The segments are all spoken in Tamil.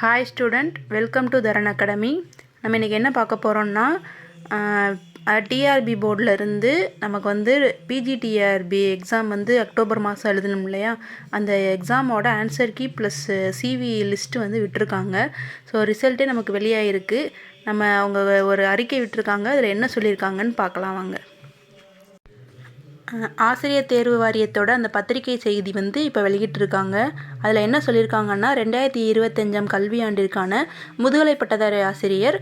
Hi student welcome to Dharan academy நம்ம இன்றைக்கி என்ன பார்க்க போகிறோம்னா டிஆர்பி போர்டில் இருந்து நமக்கு வந்து பிஜிடிஆர்பி எக்ஸாம் வந்து அக்டோபர் மாதம் எழுதணும் இல்லையா? அந்த எக்ஸாமோட answer key plus CV list வந்து விட்டுருக்காங்க. ஸோ ரிசல்ட்டே நமக்கு வெளியாகிருக்கு நம்ம அவங்க ஒரு அறிக்கை விட்டுருக்காங்க. அதில் என்ன சொல்லியிருக்காங்கன்னு பார்க்கலாம் வாங்க. ஆசிரியர் தேர்வு வாரியத்தோட அந்த பத்திரிகை செய்தி வந்து இப்போ வெளியிட்டிருக்காங்க. அதில் என்ன சொல்லியிருக்காங்கன்னா ரெண்டாயிரத்தி இருபத்தஞ்சாம் கல்வியாண்டிற்கான முதுகலை பட்டதாரி ஆசிரியர்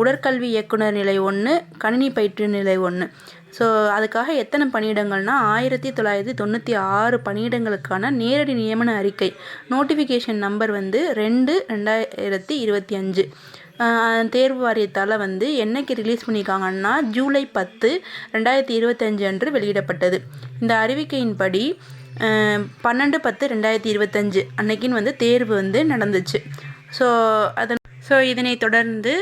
உடற்கல்வி இயக்குனர் நிலை ஒன்று கணினி பயிற்று நிலை ஒன்று ஸோ அதுக்காக எத்தனை பணியிடங்கள்னா ஆயிரத்தி தொள்ளாயிரத்தி தொண்ணூற்றி ஆறு பணியிடங்களுக்கான நேரடி நியமன அறிக்கை நோட்டிஃபிகேஷன் நம்பர் வந்து ரெண்டு ரெண்டாயிரத்தி இருபத்தி அஞ்சு. தேர்வு வாரியத்தால் வந்து என்னைக்கு ரிலீஸ் பண்ணியிருக்காங்கன்னா ஜூலை பத்து ரெண்டாயிரத்தி இருபத்தஞ்சு அன்று வெளியிடப்பட்டது. இந்த அறிவிக்கையின்படி பன்னெண்டு பத்து ரெண்டாயிரத்தி இருபத்தஞ்சு அன்னைக்குன்னு வந்து தேர்வு வந்து நடந்துச்சு. ஸோ அதன் ஸோ இதனை தொடர்ந்து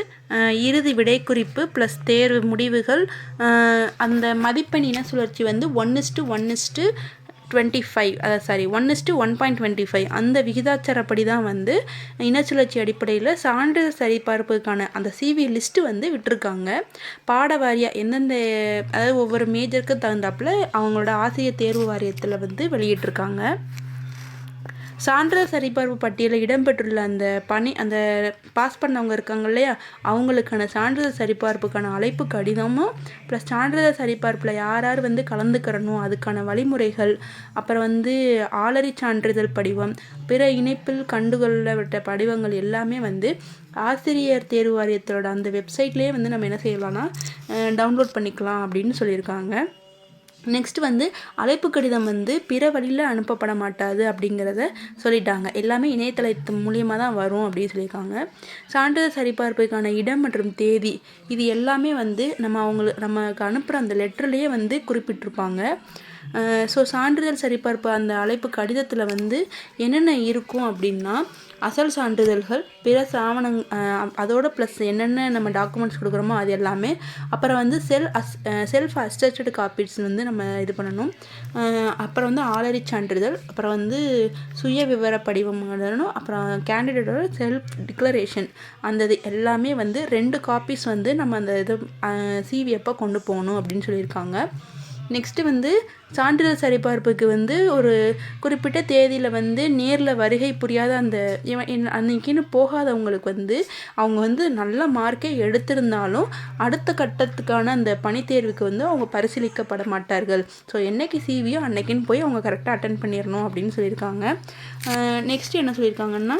இறுதி விடைக்குறிப்பு ப்ளஸ் தேர்வு முடிவுகள் அந்த மதிப்பெண் இன சுழற்சி வந்து one is to twenty five அதாவது sorry one is to one point twenty five அந்த விகிதாச்சாரப்படி தான் வந்து இனச்சுழற்சி அடிப்படையில் சான்றிதழ் சரிபார்ப்புக்கான அந்த சிவி லிஸ்ட்டு வந்து விட்டுருக்காங்க. பாட வாரியாக எந்தெந்த அதாவது ஒவ்வொரு மேஜருக்கு தகுந்தாப்புல அவங்களோட ஆசிரியர் தேர்வு வாரியத்தில் வந்து வெளியிட்டிருக்காங்க. சான்றிதழ் சரிபார்ப்பு பட்டியலில் இடம்பெற்றுள்ள அந்த பணி அந்த பாஸ் பண்ணவங்க இருக்காங்க இல்லையா அவங்களுக்கான சான்றிதழ் சரிபார்ப்புக்கான அழைப்பு கடிதமும் ப்ளஸ் சான்றிதழ் சரிபார்ப்பில் யார் யார் வந்து கலந்துக்கிறணும் அதுக்கான வழிமுறைகள் அப்புறம் வந்து ஆளறி சான்றிதழ் படிவம் பிற இணைப்பில் கண்டுகொள்ளப்பட்ட படிவங்கள் எல்லாமே வந்து ஆசிரியர் தேர்வு வாரியத்தோட அந்த வெப்சைட்லேயே வந்து நம்ம என்ன செய்யலாம்னா டவுன்லோட் பண்ணிக்கலாம் அப்படின்னு சொல்லியிருக்காங்க. நெக்ஸ்ட் வந்து அழைப்பு கடிதம் வந்து பிற வழியில் அனுப்பப்பட மாட்டாது அப்படிங்கிறத சொல்லிட்டாங்க. எல்லாமே இணையதளத்து மூலியமாக தான் வரும் அப்படின்னு சொல்லியிருக்காங்க. சான்றிதழ் சரிபார்ப்புக்கான இடம் மற்றும் தேதி இது எல்லாமே வந்து நம்ம அவங்களுக்கு நமக்கு அனுப்புகிற அந்த லெட்டர்லேயே வந்து குறிப்பிட்டிருப்பாங்க. ஸோ சான்றிதழ் சரிபார்ப்பு அந்த அழைப்பு கடிதத்தில் வந்து என்னென்ன இருக்கும் அப்படின்னா அசல் சான்றிதழ்கள் பிற சாவணங் அதோட ப்ளஸ் என்னென்ன நம்ம டாக்குமெண்ட்ஸ் கொடுக்குறோமோ அது எல்லாமே அப்புறம் வந்து sell as self attested copies வந்து நம்ம இது பண்ணணும். அப்புறம் வந்து ஆளறி சான்றிதழ் அப்புறம் வந்து சுய விவர படிவம் எழுதணும் அப்புறம் கேண்டிடேட்டோட செல்ஃப் டிக்ளரேஷன் அந்த இது எல்லாமே வந்து ரெண்டு காப்பீஸ் வந்து நம்ம அந்த இது சிவி அப்போ கொண்டு போகணும் அப்படின்னு சொல்லியிருக்காங்க. நெக்ஸ்ட்டு வந்து சான்றிதழ் சரிபார்ப்புக்கு வந்து ஒரு குறிப்பிட்ட தேதியில் வந்து நேரில் வருகை புரியாத அந்த இவன் அன்னைக்குன்னு போகாதவங்களுக்கு வந்து அவங்க வந்து நல்ல மார்க்கே எடுத்திருந்தாலும் அடுத்த கட்டத்துக்கான அந்த பணித்தேர்வுக்கு வந்து அவங்க பரிசீலிக்கப்பட மாட்டார்கள். ஸோ என்னைக்கு சிவியோ அன்னைக்குன்னு போய் அவங்க கரெக்டாக அட்டன் பண்ணிடணும் அப்படின்னு சொல்லியிருக்காங்க. நெக்ஸ்ட் என்ன சொல்லியிருக்காங்கன்னா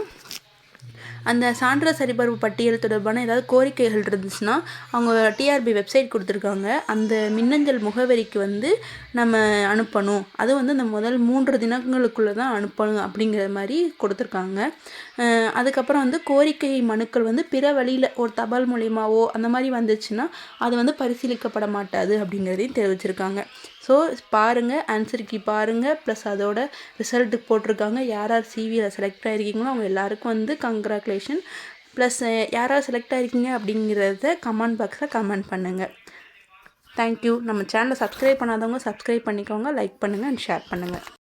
அந்த சான்றிதழ் சரிபார்ப்பு பட்டியல் தொடர்பான ஏதாவது கோரிக்கைகள் இருந்துச்சுன்னா அவங்க டிஆர்பி வெப்சைட் கொடுத்துருக்காங்க. அந்த மின்னஞ்சல் முகவரிக்கு வந்து நம்ம அனுப்பணும். அது வந்து அந்த முதல் மூன்று தினங்களுக்குள்ளே தான் அனுப்பணும் அப்படிங்கிற மாதிரி கொடுத்துருக்காங்க. அதுக்கப்புறம் வந்து கோரிக்கை மனுக்கள் வந்து பிற வழியில் ஒரு தபால் மூலியமாவோ அந்த மாதிரி வந்துச்சுன்னா அது வந்து பரிசீலிக்கப்பட மாட்டாது அப்படிங்கிறதையும் தெரிவிச்சிருக்காங்க. ஸோ பாருங்கள் ஆன்சர் கீ பாருங்கள் ப்ளஸ் அதோட ரிசல்ட்டு போட்டிருக்காங்க. யார் யார் சிவியில் செலக்ட் ஆகிருக்கீங்களோ அவங்க எல்லாருக்கும் வந்து கால்குலேஷன் ப்ளஸ் யாராவது செலக்ட் ஆகிருக்கீங்க அப்படிங்கிறத கமெண்ட் பாக்ஸில் கமெண்ட் பண்ணுங்கள் தேங்க்யூ நம்ம சேனலை சப்ஸ்கிரைப் பண்ணாதவங்க சப்ஸ்கிரைப் பண்ணிக்கோங்க லைக் பண்ணுங்கள் அண்ட் ஷேர் பண்ணுங்கள்